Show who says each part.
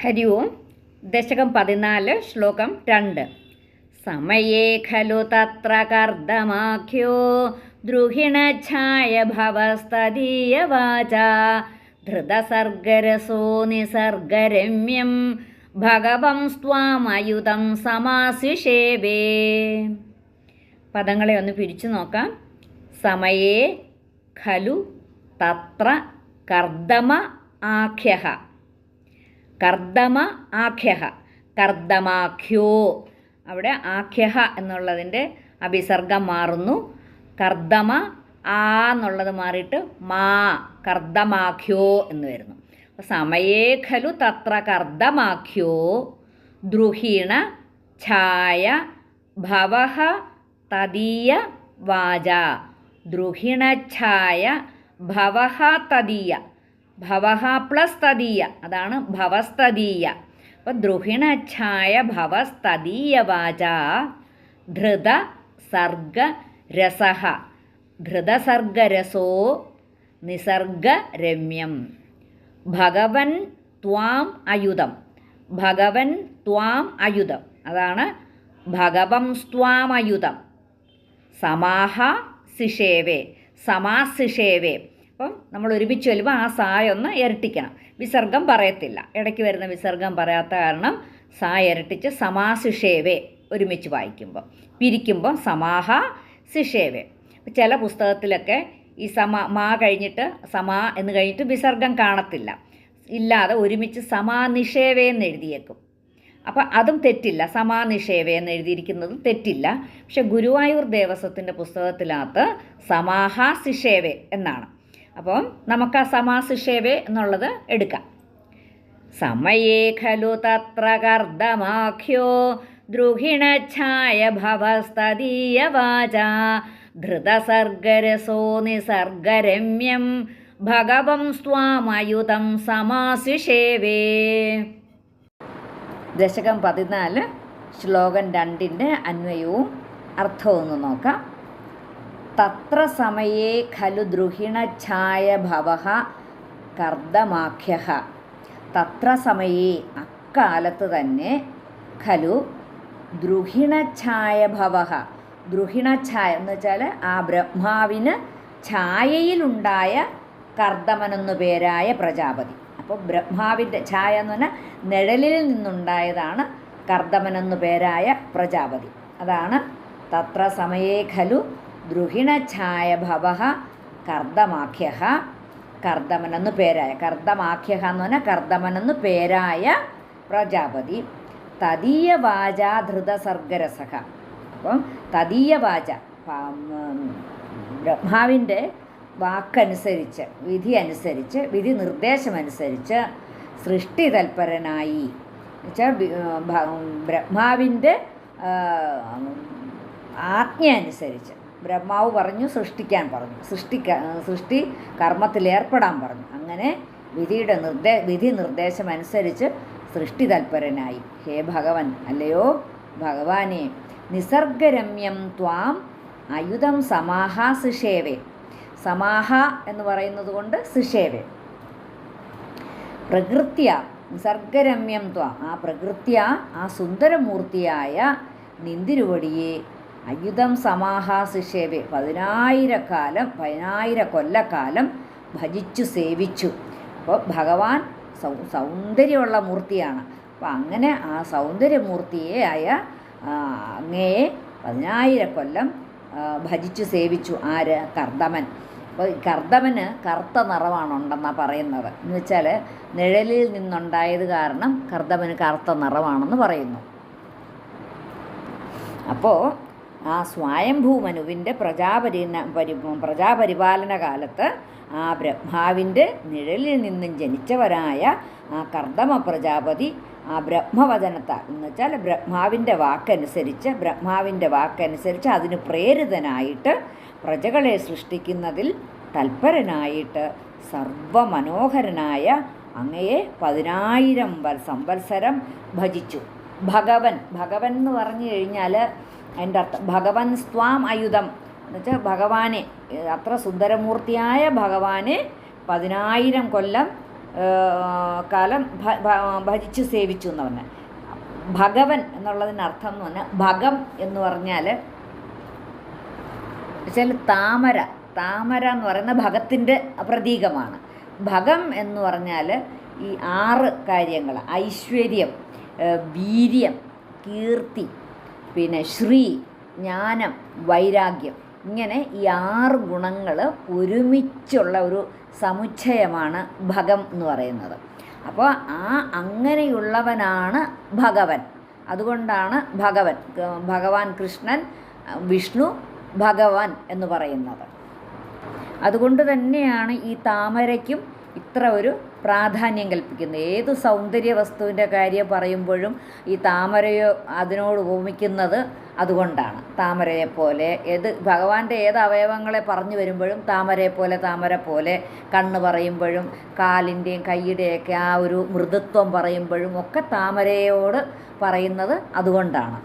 Speaker 1: ഹരി ഓം. ദശകം പതിനാല് ശ്ലോകം രണ്ട്. സമയേ ഖലു തത്ര കർദ്ദമാഖ്യോ. ദ്രുഹിണഛായ ഭവസ്തദീയവാച ധൃതസർഗരസോ നിസർഗരമ്യം. ഭഗവം സ്വാമയുതം സമാസിഷേവേ. പദങ്ങളെ ഒന്ന് പിരിച്ചു നോക്കാം. സമയേ ഖലു തത്ര കർദ്ദമ ആഖ്യഃ കർദ്ദമ ആഖ്യഹ. കർദമാഖ്യോ അവിടെ ആഖ്യഹ എന്നുള്ളതിന്റെ അഭിസർഗം മാറുന്നു. കർദമ ആ എന്നുള്ളത് മാറിയിട്ട് മാ കർദമാഖ്യോ എന്ന് വരുന്നു. സമയേ ഖലു തത്ര കർദമാഖ്യോ ദ്രുഹീണ ഛായ ഭവഹ തദീയ വാച. ദ്രുഹിണഛായ ഭവഹ തദീയ. ഭവഹ പ്ലസ് തദീയ അതാണ് ഭവസ്തദീയ. അപ്പോൾ ദ്രുഹിണഛായ ഭവസ്തദീയ വാച ധൃത സർഗ രസഹ ധൃതസർഗരസോ നിസർഗരമ്യം ഭഗവൻ ത്വാം അയുധം. ഭഗവൻ ത്വാം അയുധം. അതാണ് ഭഗവം സ്വാമയുധം സമാഹ സിഷേവേ. സമാസിഷേവേ. അപ്പം നമ്മൾ ഒരുമിച്ച് വരുമ്പോൾ ആ സായ ഒന്ന് ഇരട്ടിക്കണം. വിസർഗം പറയത്തില്ല. ഇടയ്ക്ക് വരുന്ന വിസർഗം പറയാത്ത കാരണം സായ ഇരട്ടിച്ച് സമാസിഷേവേ ഒരുമിച്ച് വായിക്കുമ്പോൾ പിരിക്കുമ്പോൾ സമാഹ ശിഷേവേ ചില പുസ്തകത്തിലൊക്കെ ഈ സമാ മാ കഴിഞ്ഞിട്ട് സമാ എന്ന് കഴിഞ്ഞിട്ട് വിസർഗം കാണത്തില്ല. ഇല്ലാതെ ഒരുമിച്ച് സമാനിഷേവേ എന്ന് എഴുതിയേക്കും. അപ്പം അതും തെറ്റില്ല. സമാനിഷേവേ എന്ന് എഴുതിയിരിക്കുന്നതും തെറ്റില്ല. പക്ഷെ ഗുരുവായൂർ ദേവസ്വത്തിന്റെ പുസ്തകത്തിനകത്ത് സമാഹാസിഷേവേ എന്നാണ്. അപ്പം നമുക്ക് ആ സമാസിഷേവേ എന്നുള്ളത് എടുക്കാം. സമയേ ഖലു തത്ര കർദ്ദമാഖ്യോ ദ്രുഹിണഛായ ഭവസ്തദീയ വാച ധൃതസർഗരസോ നിസർഗരമ്യം ഭഗവം സ്വാമയുതം സമാസിഷേവേ ദശകം പതിനാല് ശ്ലോകം രണ്ടിന്റെ അന്വയവും അർത്ഥവും ഒന്ന് നോക്കാം. തത്ര സമയേ ഖലു ദ്രുഹിണഛായ ഭവ കർദ്ദമാഖ്യ തത്ര സമയേ അക്കാലത്ത് തന്നെ ഖലു ദ്രുഹിണഛായ ഭവ. ദ്രുഹിണഛായ എന്ന് വെച്ചാൽ ആ ബ്രഹ്മാവിന് ഛായയിലുണ്ടായ കർദ്ദമനെന്നു പേരായ പ്രജാപതി. അപ്പോൾ ബ്രഹ്മാവിന്റെ ഛായ എന്ന് പറഞ്ഞാൽ നിഴലിൽ നിന്നുണ്ടായതാണ് കർദ്ദമനെന്നു പേരായ പ്രജാപതി. അതാണ് തത്ര സമയേ ഖലു ദ്രുഹിണഛായ ഭവ കർദ്ദമാഖ്യ. കർദ്ദമനെന്നു പേരായ കർദ്ദമാഖ്യ എന്ന് പറഞ്ഞാൽ കർദ്ദമനെന്നു പേരായ പ്രജാപതി. തദീയ വാച ധൃതസർഗരസഹ അപ്പം തദീയ വാച ബ്രഹ്മാവിന്റെ വാക്കനുസരിച്ച് വിധി അനുസരിച്ച് വിധി നിർദ്ദേശമനുസരിച്ച് സൃഷ്ടി തൽപരനായി വെച്ചാൽ ബ്രഹ്മാവിന്റെ ആജ്ഞ അനുസരിച്ച് ബ്രഹ്മാവ് പറഞ്ഞു സൃഷ്ടിക്കാൻ പറഞ്ഞു. സൃഷ്ടിക്ക സൃഷ്ടി കർമ്മത്തിലേർപ്പെടാൻ പറഞ്ഞു. അങ്ങനെ വിധിയുടെ നിർദ്ദേ വിധി നിർദ്ദേശമനുസരിച്ച് സൃഷ്ടി തൽപരനായി. ഹേ ഭഗവൻ അല്ലയോ? ഭഗവാനെ നിസർഗരമ്യം ത്വാം അയുധം സമാഹ സിഷേവേ. സമാഹ എന്ന് പറയുന്നത് കൊണ്ട് സിഷേവേ. പ്രകൃത്യ നിസർഗരമ്യം ത്വാം. ആ പ്രകൃത്യ ആ സുന്ദരമൂർത്തിയായ നിന്തിരുവടിയെ അയുധം സമാഹാസിഷേവെ പതിനായിരക്കാലം പതിനായിര കൊല്ലക്കാലം ഭജിച്ചു സേവിച്ചു. അപ്പോൾ ഭഗവാൻ സൗ സൗന്ദര്യമുള്ള മൂർത്തിയാണ്. അപ്പോൾ അങ്ങനെ ആ സൗന്ദര്യമൂർത്തിയെ ആയ അങ്ങയെ പതിനായിര കൊല്ലം ഭജിച്ചു സേവിച്ചു. ആര്? കർദമൻ അപ്പോൾ കർദമന് കറുത്ത നിറമാണ് ഉണ്ടെന്നാണ് പറയുന്നത്. എന്ന് വെച്ചാൽ നിഴലിൽ നിന്നുണ്ടായത് കാരണം കർദമന് കറുത്ത നിറമാണെന്ന് പറയുന്നു. അപ്പോൾ ആ സ്വയംഭൂമനുവിന്റെ പ്രജാപരി പരി പ്രജാപരിപാലന കാലത്ത് ആ ബ്രഹ്മാവിന്റെ നിഴലിൽ നിന്നും ജനിച്ചവരായ ആ കർദമ പ്രജാപതി ആ ബ്രഹ്മവചനത്താൽ എന്ന് വെച്ചാൽ ബ്രഹ്മാവിന്റെ വാക്കനുസരിച്ച് ബ്രഹ്മാവിന്റെ വാക്കനുസരിച്ച് അതിന് പ്രേരിതനായിട്ട് പ്രജകളെ സൃഷ്ടിക്കുന്നതിൽ തൽപരനായിട്ട് സർവമനോഹരനായ അങ്ങയെ പതിനായിരം സംവത്സരം ഭജിച്ചു. ഭഗവൻ ഭഗവൻ എന്ന് പറഞ്ഞു കഴിഞ്ഞാൽ അതിന്റെ അർത്ഥം ഭഗവൻ സ്വാം എന്ന് എന്നുവെച്ചാൽ ഭഗവാനെ അത്ര സുന്ദരമൂർത്തിയായ ഭഗവാനെ പതിനായിരം കൊല്ലം കാലം ഭജിച്ച് സേവിച്ചു എന്ന് പറഞ്ഞാൽ ഭഗവൻ എന്നുള്ളതിന് അർത്ഥം എന്ന് പറഞ്ഞാൽ ഭഗം എന്ന് പറഞ്ഞാൽ വെച്ചാൽ താമര. താമര എന്ന് പറയുന്ന ഭഗത്തിന്റെ പ്രതീകമാണ് ഭഗം എന്ന് പറഞ്ഞാൽ ഈ ആറ് കാര്യങ്ങൾ ഐശ്വര്യം വീര്യം കീർത്തി പിന്നെ ശ്രീ ജ്ഞാനം വൈരാഗ്യം ഇങ്ങനെ ഈ ആറ് ഗുണങ്ങൾ ഒരുമിച്ചുള്ള ഒരു സമുച്ചയമാണ് ഭഗം എന്ന് പറയുന്നത്. അപ്പോൾ ആ അങ്ങനെയുള്ളവനാണ് ഭഗവൻ. അതുകൊണ്ടാണ് ഭഗവൻ ഭഗവാൻ കൃഷ്ണൻ വിഷ്ണു ഭഗവാൻ എന്ന് പറയുന്നത്. അതുകൊണ്ട് തന്നെയാണ് ഈ താമരയ്ക്കും ഇത്ര ഒരു പ്രാധാന്യം കൽപ്പിക്കുന്നു. ഏത് സൗന്ദര്യ വസ്തുവിന്റെ കാര്യം പറയുമ്പോഴും ഈ താമരയോ അതിനോട് ഉപമിക്കുന്നത് അതുകൊണ്ടാണ്. താമരയെപ്പോലെ ഏത് ഭഗവാന്റെ ഏത് അവയവങ്ങളെ പറഞ്ഞു വരുമ്പോഴും താമരയെപ്പോലെ താമര പോലെ കണ്ണ് പറയുമ്പോഴും കാലിന്റെയും കൈയുടെയൊക്കെ ആ ഒരു മൃദുത്വം പറയുമ്പോഴും ഒക്കെ താമരയോട് പറയുന്നത് അതുകൊണ്ടാണ്.